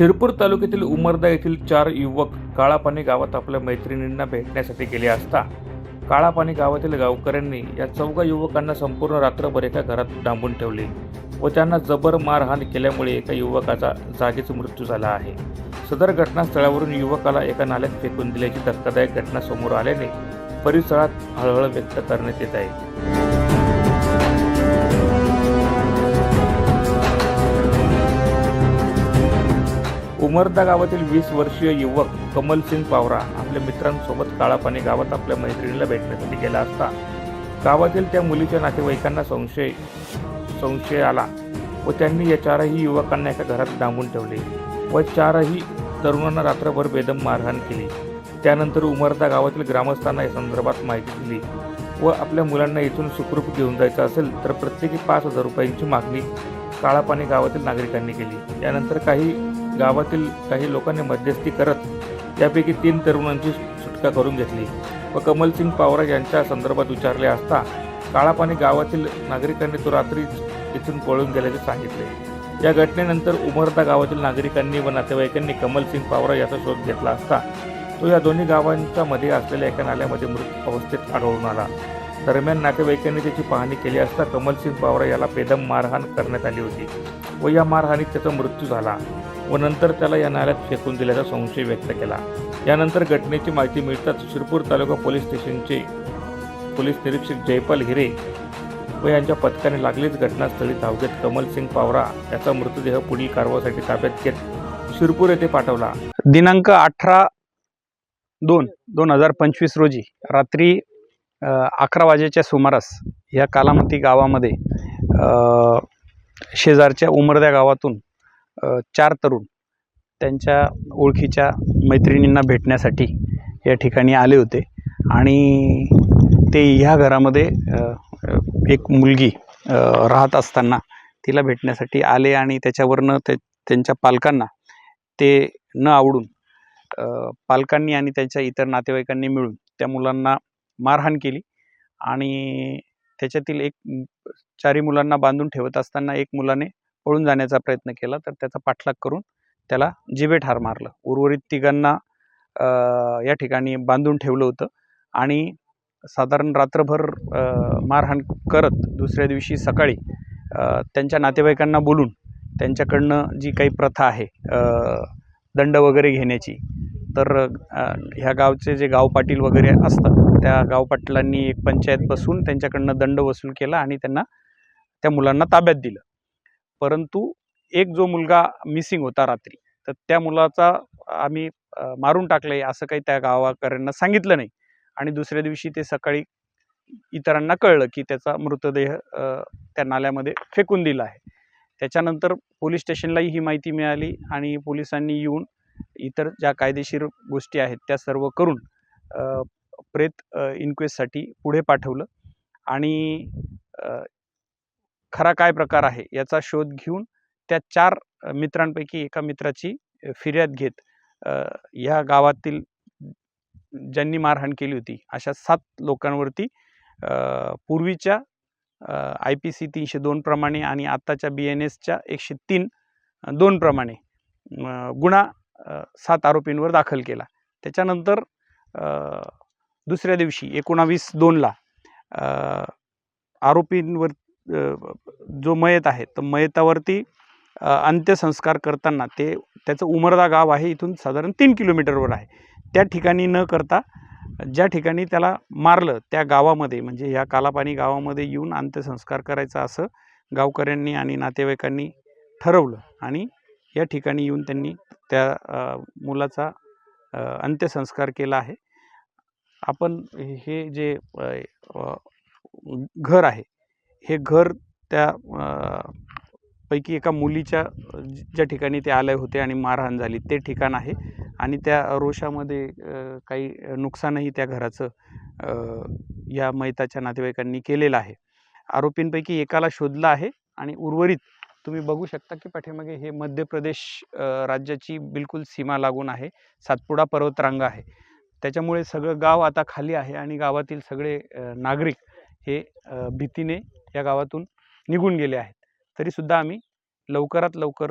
शिरपूर तालुक्यातील उमरदा येथील चार युवक काळापाणी गावात आपल्या मैत्रिणींना भेटण्यासाठी गेले असता काळापाणी गावातील गावकऱ्यांनी या चौघा युवकांना संपूर्ण रात्रभर एका घरात डांबून ठेवले व त्यांना जबर मारहाण केल्यामुळे एका युवकाचा जागीच मृत्यू झाला आहे. सदर घटनास्थळावरून युवकाला एका नाल्यात फेकून दिल्याची धक्कादायक घटना समोर आल्याने परिसरात हळहळ व्यक्त करण्यात येत आहे. उमरदा गावातील वीस वर्षीय युवक कमल सिंग पावरा आपल्या मित्रांसोबत काळापाणी गावात आपल्या मैत्रिणीला भेटण्यासाठी गेला असता. गावातील त्या मुलीच्या नातेवाईकांना संशय संशय आला व त्यांनी या चारही युवकांना एका घरात डांबून ठेवले व चारही तरुणांना रात्रभर बेदम मारहाण केली. त्यानंतर उमरदा गावातील ग्रामस्थांना या संदर्भात माहिती दिली व आपल्या मुलांना इथून सुखरूप घेऊन जायचं असेल तर प्रत्येकी पाच हजार रुपयांची मागणी काळापाणी गावातील नागरिकांनी केली. यानंतर काही गावातील काही लोकांनी मध्यस्थी करत त्यापैकी तीन तरुणांची सुटका करून घेतली व कमलसिंग पावरा यांच्या संदर्भात विचारले असता काळापाने गावातील नागरिकांनी तो रात्रीच इथून पळून गेल्याचे सांगितले. या घटनेनंतर उमरदा गावातील नागरिकांनी व नातेवाईकांनी कमलसिंग पावरा याचा शोध घेतला असता तो या दोन्ही गावांच्या मध्ये असलेल्या एका नाल्यामध्ये मृत अवस्थेत आढळून आला. दरम्यान नातेवाईकांनी त्याची पाहणी केली असता कमलसिंग पावरा याला बेदम मारहाण करण्यात आली होती व या मारहाणीत त्याचा मृत्यू झाला. व नंतर त्याला या नाल्यात फेकून दिल्याचा संशय व्यक्त केला. यानंतर घटनेची माहिती मिळताच शिरपूर तालुका पोलीस स्टेशनचे पोलीस निरीक्षक जयपाल हिरे व यांच्या पथकाने लागलीच घटनास्थळी धाव घेत कमलसिंग पावरा याचा मृतदेह पुढील कारवाईसाठी ताब्यात घेत शिरपूर येथे पाठवला. दिनांक अठरा दोन दोन हजार पंचवीस रोजी रात्री अकरा वाजेच्या सुमारास या कालामती गावामध्ये शेजारच्या उमरद्या गावातून चार तरुण त्यांच्या ओळखीच्या मैत्रिणींना भेटण्यासाठी या ठिकाणी आले होते. आणि ते ह्या घरामध्ये एक मुलगी राहत असताना तिला भेटण्यासाठी आले आणि त्याच्यावरनं ते त्यांच्या पालकांना ते न आवडून पालकांनी आणि त्यांच्या इतर नातेवाईकांनी मिळून त्या मुलांना मारहाण केली. आणि त्याच्यातील एक चारी मुलांना बांधून ठेवत असताना एक मुलाने पळून जाण्याचा प्रयत्न केला तर त्याचा पाठलाग करून त्याला जिबे ठार मारलं. उर्वरित तिघांना या ठिकाणी बांधून ठेवलं होतं आणि साधारण रात्रभर मारहाण करत दुसऱ्या दिवशी सकाळी त्यांच्या नातेवाईकांना बोलून त्यांच्याकडनं जी काही प्रथा आहे दंड वगैरे घेण्याची तर ह्या गावचे जे गाव पाटील वगैरे असतात त्या गाव पाटलांनी एक पंचायत बसून त्यांच्याकडनं दंड वसूल केला आणि त्यांना त्या मुलांना ताब्यात दिलं. परंतु एक जो मुलगा मिसिंग होता रात्री तर त्या मुलाचा आम्ही मारून टाकलं आहे असं काही त्या गावाकऱ्यांना सांगितलं नाही. आणि दुसऱ्या दिवशी ते सकाळी इतरांना कळलं की त्याचा मृतदेह त्या नाल्यामध्ये फेकून दिला आहे. त्याच्यानंतर पोलीस स्टेशनलाही ही माहिती मिळाली आणि पोलिसांनी येऊन इतर ज्या कायदेशीर गोष्टी आहेत त्या सर्व करून प्रेत इन्क्वेस्टसाठी पुढे पाठवलं. आणि खरा काय प्रकार आहे याचा शोध घेऊन त्या चार मित्रांपैकी एका मित्राची फिर्याद घेत ह्या गावातील ज्यांनी मारहाण केली होती अशा सात लोकांवरती पूर्वीच्या आय पी सी तीनशे दोन प्रमाणे आणि आत्ताच्या बी एन एसच्या एकशे तीन दोन प्रमाणे गुन्हा सात आरोपींवर दाखल केला. त्याच्यानंतर दुसऱ्या दिवशी एकोणावीस दोनला आरोपींवर जो मयत आहे तर मयतावरती अंत्यसंस्कार करताना ते त्याचं उमरदा गाव आहे इथून साधारण तीन किलोमीटरवर आहे. त्या ठिकाणी न करता ज्या ठिकाणी त्याला मारलं त्या गावामध्ये म्हणजे ह्या कालापाणी गावामध्ये येऊन अंत्यसंस्कार करायचा असं गावकऱ्यांनी आणि नातेवाईकांनी ठरवलं आणि या ठिकाणी येऊन त्यांनी त्या मुलाचा अंत्यसंस्कार केला आहे. आपण हे जे घर आहे हे घर त्या पैकी एका मुलीच्या ज्या ठिकाणी ते आले होते आणि मारहाण झाली ते ठिकाण आहे. आणि त्या रोषामध्ये काही नुकसानही त्या घराचं या मैताच्या नातेवाईकांनी केलेलं आहे. आरोपींपैकी एकाला शोधलं आहे आणि उर्वरित तुम्ही बघू शकता की पाठीमागे हे मध्य प्रदेश राज्याची बिलकुल सीमा लागून आहे. सातपुडा पर्वतरांग आहे. त्याच्यामुळे सगळं गाव आता खाली आहे आणि गावातील सगळे नागरिक हे भीतीने या गावातून निघून गेले आहेत. तरीसुद्धा आम्ही लवकरात लवकर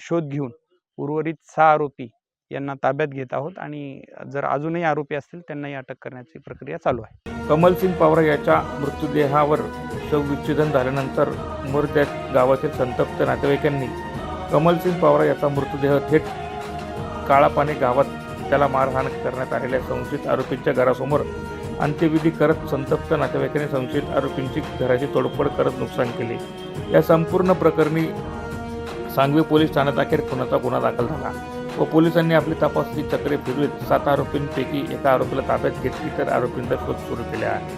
शोध घेऊन उर्वरित सहा आरोपी यांना ताब्यात घेत आहोत आणि जर अजूनही आरोपी असतील त्यांनाही अटक करण्याची प्रक्रिया चालू आहे. कमलसिंग पावरा याच्या मृतदेहावर शवविच्छेदन झाल्यानंतर मृत्या गावातील संतप्त नातेवाईकांनी कमलसिंग पावरा याचा मृतदेह थेट काळापाने गावात त्याला मारहाण करण्यात आलेल्या संशयित आरोपींच्या घरासमोर अंत्यविधी करत संतप्त नातेवाईकांनी संशयित आरोपींची घराची तोडफोड करत नुकसान केले. या संपूर्ण प्रकरणी सांगवी पोलीस ठाण्यात अखेर खुनाचा गुन्हा दाखल झाला व पोलिसांनी आपली तपासणी चक्रे फिरवीत सात आरोपींपैकी एका आरोपीला ताब्यात घेतली तर आरोपींचा शोध सुरू केला आहे.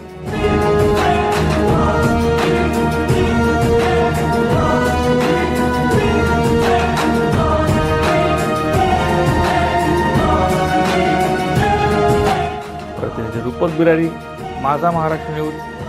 प्रतिनिधी बिरारी माझा महाराष्ट्र न्यूज